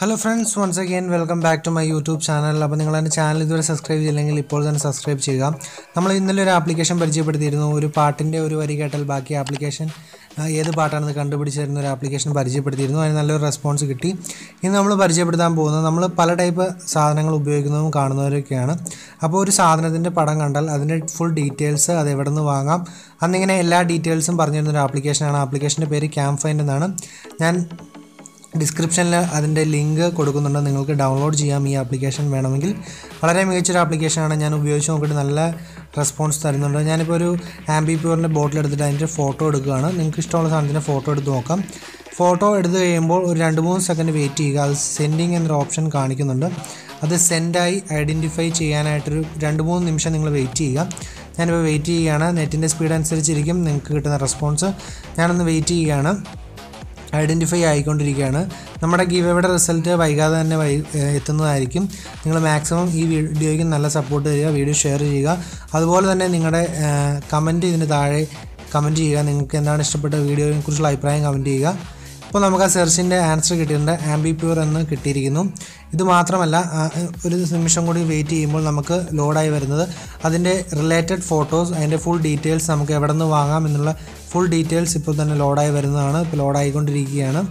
Hello friends once again welcome back to my YouTube channel അപ്പോൾ നിങ്ങൾ എന്റെ channel ഇതുവരെ സബ്സ്ക്രൈബ് ചെയ്തില്ലെങ്കിൽ ഇപ്പോൾ തന്നെ സബ്സ്ക്രൈബ് ചെയ്യുക. നമ്മൾ ഇന്നലെ ഒരു ആപ്ലിക്കേഷൻ പരിചയപ്പെടുത്തിയിരുന്നു. ഒരു പാട്ടിന്റെ ഒരു വരി കേട്ടാൽ ബാക്കി ആപ്ലിക്കേഷൻ ഏത് പാട്ടാണെന്ന് കണ്ടുപിടിച്ച് തരുന്ന ഒരു ആപ്ലിക്കേഷൻ പരിചയപ്പെടുത്തിയിരുന്നു. അതിന് നല്ലൊരു റെസ്പോൺസ് കിട്ടി. ഇന്ന് നമ്മൾ പരിചയപ്പെടുത്താൻ പോകുന്നത് നമ്മൾ പല ടൈപ്പ് സാധനങ്ങൾ ഉപയോഗിക്കുന്നതും കാണുന്നവരൊക്കെയാണ്. അപ്പോൾ ഒരു സാധനത്തിന്റെ പടം കണ്ടാൽ അതിന്റെ ഫുൾ ഡീറ്റെയിൽസ് അത് എവിടെ നിന്ന് വാങ്ങാം. അന്നിങ്ങനെ എല്ലാ ഡീറ്റെയിൽസും പറഞ്ഞു തരുന്ന ഒരു ആപ്ലിക്കേഷനാണ് ആപ്ലിക്കേഷന്റെ പേര് ക്യാമ്പ് ഫൈൻഡ് എന്നാണ്. ഞാൻ ഡിസ്ക്രിപ്ഷനിൽ അതിന്റെ ലിങ്ക് കൊടുക്കുന്നുണ്ട്. നിങ്ങൾക്ക് ഡൗൺലോഡ് ചെയ്യാം. ഈ ആപ്ലിക്കേഷൻ വേണമെങ്കിൽ. വളരെ മികച്ചൊരു ആപ്ലിക്കേഷനാണ്. ഞാൻ ഉപയോഗിച്ച് നോക്കിയിട്ട് നല്ല റെസ്പോൺസ് തരുന്നുണ്ട്. ഞാനിപ്പോൾ ഒരു ആംബി പ്യൂറിന്റെ ബോട്ടിൽ എടുത്തിട്ട് അതിന്റെ ഫോട്ടോ എടുക്കുകയാണ്. നിങ്ങൾക്ക് ഇഷ്ടമുള്ള സാധനത്തിന്റെ ഫോട്ടോ എടുത്ത് നോക്കാം. ഫോട്ടോ എടുത്ത് കഴിയുമ്പോൾ ഒരു രണ്ട് മൂന്ന് സെക്കൻഡ് വെയിറ്റ് ചെയ്യുക. അത് സെൻഡിങ് എന്നൊരു ഓപ്ഷൻ കാണിക്കുന്നുണ്ട്. അത് സെൻഡായി ഐഡന്റിഫൈ ചെയ്യാനായിട്ടൊരു രണ്ട് മൂന്ന് നിമിഷം നിങ്ങൾ വെയിറ്റ് ചെയ്യുക. ഞാനിപ്പോൾ വെയിറ്റ് ചെയ്യുകയാണ്. നെറ്റിന്റെ സ്പീഡ് അനുസരിച്ചിരിക്കും. നിങ്ങൾക്ക് കിട്ടുന്ന റെസ്പോൺസ്. ഞാനൊന്ന് വെയിറ്റ് ചെയ്യുകയാണ്. ഐഡന്റിഫൈ ആയിക്കൊണ്ടിരിക്കുകയാണ്. നമ്മുടെ ഗീവയുടെ റിസൾട്ട് വൈകാതെ തന്നെ എത്തുന്നതായിരിക്കും. നിങ്ങൾ മാക്സിമം ഈ വീഡിയോയ്ക്ക് നല്ല സപ്പോർട്ട് തരിക വീഡിയോ ഷെയർ ചെയ്യുക. അതുപോലെ തന്നെ നിങ്ങളുടെ കമന്റ് ഇതിന് താഴെ കമന്റ് ചെയ്യുക. നിങ്ങൾക്ക് എന്താണ് ഇഷ്ടപ്പെട്ട വീഡിയോയെ കുറിച്ചുള്ള അഭിപ്രായം കമന്റ് ചെയ്യുക. ഇപ്പോൾ നമുക്ക് ആ സെർച്ചിന്റെ ആൻസർ കിട്ടിയിട്ടുണ്ട്. ആംബി പ്യൂർ എന്ന് കിട്ടിയിരിക്കുന്നു. ഇത് മാത്രമല്ല ഒരു നിമിഷം കൂടി വെയിറ്റ് ചെയ്യുമ്പോൾ നമുക്ക് ലോഡായി വരുന്നത് അതിന്റെ റിലേറ്റഡ് ഫോട്ടോസ് അതിന്റെ ഫുൾ ഡീറ്റെയിൽസ് നമുക്ക് എവിടെ നിന്ന് വാങ്ങാം എന്നുള്ള ഫുൾ ഡീറ്റെയിൽസ് ഇപ്പോൾ തന്നെ ലോഡായി വരുന്നതാണ്. ഇപ്പോൾ ലോഡായിക്കൊണ്ടിരിക്കുകയാണ്.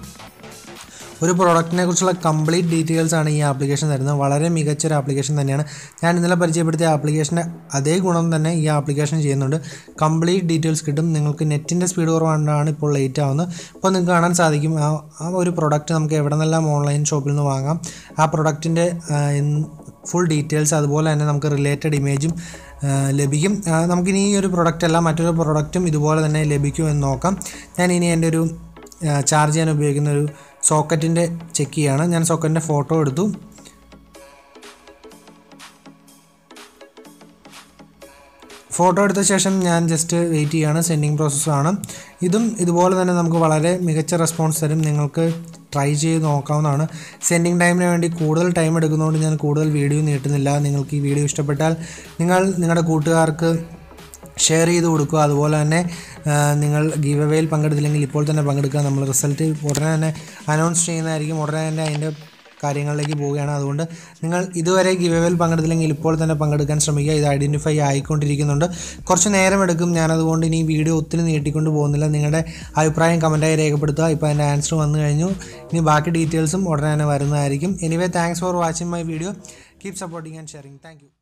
ഒരു പ്രോഡക്റ്റിനെ കുറിച്ചുള്ള കംപ്ലീറ്റ് ഡീറ്റെയിൽസ് ആണ് ഈ ആപ്ലിക്കേഷൻ തരുന്നത്. വളരെ മികച്ചൊരു ആപ്ലിക്കേഷൻ തന്നെയാണ്. ഞാൻ ഇന്നലെ പരിചയപ്പെടുത്തിയ ആപ്ലിക്കേഷന്റെ അതേ ഗുണം തന്നെ ഈ ആപ്ലിക്കേഷൻ ചെയ്യുന്നുണ്ട്. കംപ്ലീറ്റ് ഡീറ്റെയിൽസ് കിട്ടും. നിങ്ങൾക്ക് നെറ്റിന്റെ സ്പീഡ് കുറവാണ് ഇപ്പോൾ ലേറ്റ് ആവുന്നത്. ഇപ്പോൾ നിങ്ങൾക്ക് കാണാൻ സാധിക്കും. ആ ആ ഒരു പ്രോഡക്റ്റ് നമുക്ക് എവിടെ നിന്നെല്ലാം ഓൺലൈൻ ഷോപ്പിൽ നിന്ന് വാങ്ങാം. ആ പ്രൊഡക്റ്റിന്റെ ഫുൾ ഡീറ്റെയിൽസ് അതുപോലെ തന്നെ നമുക്ക് റിലേറ്റഡ് ഇമേജും ലഭിക്കും. നമുക്കിനി ഈ ഒരു പ്രൊഡക്റ്റ് അല്ല മറ്റൊരു പ്രൊഡക്റ്റും ഇതുപോലെ തന്നെ ലഭിക്കുമെന്ന് നോക്കാം. ഞാൻ ഇനി എന്റെ ഒരു ചാർജ് ചെയ്യാൻ ഉപയോഗിക്കുന്ന ഒരു സോക്കറ്റിന്റെ ചെക്ക് ചെയ്യാണ്. ഞാൻ സോക്കറ്റിന്റെ ഫോട്ടോ എടുത്തു. ഫോട്ടോ എടുത്ത ശേഷം ഞാൻ ജസ്റ്റ് വെയിറ്റ് ചെയ്യാണ്. സെൻഡിങ് പ്രോസസ്സാണ് ഇതും ഇതുപോലെ തന്നെ നമുക്ക് വളരെ മികച്ച റെസ്പോൺസ് തരും. നിങ്ങൾക്ക് ട്രൈ ചെയ്ത് നോക്കാവുന്നതാണ്. സെൻഡിങ് ടൈമിന് വേണ്ടി കൂടുതൽ ടൈം എടുക്കുന്നതുകൊണ്ട് ഞാൻ കൂടുതൽ വീഡിയോ നീട്ടുന്നില്ല. നിങ്ങൾക്ക് ഈ വീഡിയോ ഇഷ്ടപ്പെട്ടാൽ നിങ്ങൾ നിങ്ങളുടെ കൂട്ടുകാർക്ക് ഷെയർ ചെയ്ത് കൊടുക്കുക. അതുപോലെ തന്നെ നിങ്ങൾ ഗീവ് അവേയിൽ പങ്കെടുത്തില്ലെങ്കിൽ ഇപ്പോൾ തന്നെ പങ്കെടുക്കുക. നമ്മൾ റിസൾട്ട് ഉടനെ തന്നെ അനൗൺസ് ചെയ്യുന്നതായിരിക്കും. ഉടനെ തന്നെ അതിന്റെ കാര്യങ്ങളിലേക്ക് പോവുകയാണ്. അതുകൊണ്ട് നിങ്ങൾ ഇതുവരെ ഗീവ് അവേയിൽ പങ്കെടുത്തില്ലെങ്കിൽ ഇപ്പോൾ തന്നെ പങ്കെടുക്കാൻ ശ്രമിക്കുക. ഇത് ഐഡന്റിഫൈ ആയിക്കൊണ്ടിരിക്കുന്നുണ്ട്. കുറച്ച് നേരം എടുക്കും. ഞാനതുകൊണ്ട് ഇനി വീഡിയോ ഒത്തിരി നീട്ടിക്കൊണ്ട് പോകുന്നില്ല. നിങ്ങളുടെ അഭിപ്രായം കമന്റായി രേഖപ്പെടുത്തുക. ഇപ്പോൾ അതിന്റെ ആൻസർ വന്നു കഴിഞ്ഞു. ഇനി ബാക്കി ഡീറ്റെയിൽസും ഉടനെ തന്നെ വരുന്നതായിരിക്കും. Anyway thanks for watching my video keep supporting and sharing thank